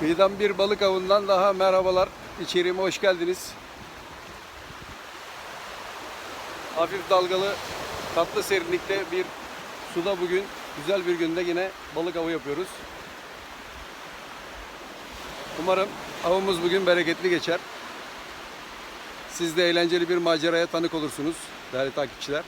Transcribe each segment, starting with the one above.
Kıyıdan bir balık avından daha merhabalar. İçeriğime hoş geldiniz. Hafif dalgalı, tatlı serinlikte bir suda bugün güzel bir günde yine balık avı yapıyoruz. Umarım avımız bugün bereketli geçer. Siz de eğlenceli bir maceraya tanık olursunuz değerli takipçiler.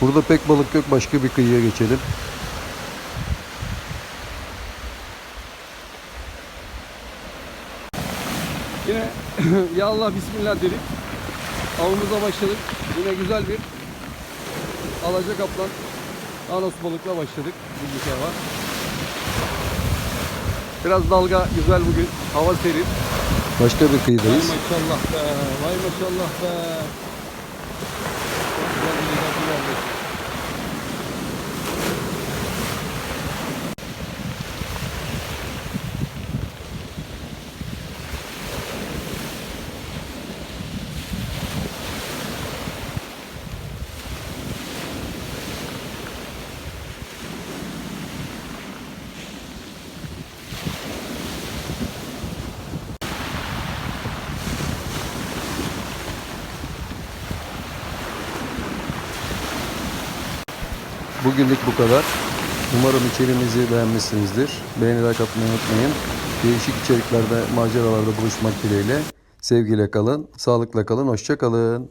Burada pek balık yok. Başka bir kıyıya geçelim. Yine ya Allah bismillah dedik. Avımıza başladık. Yine güzel bir alaca kaplan anos balıkla başladık bugünkü hava. Biraz dalga güzel bugün. Hava serin. Başka bir Vay kıyıdayız. maşallah be. Vay maşallah be. Çok güzel bir lezzeti geldi. Bugünlük bu kadar. Umarım içeriğimizi beğenmişsinizdir. Beğeni like atmayı unutmayın. Değişik içeriklerde, maceralarda buluşmak dileğiyle. Sevgiyle kalın, sağlıkla kalın, hoşça kalın.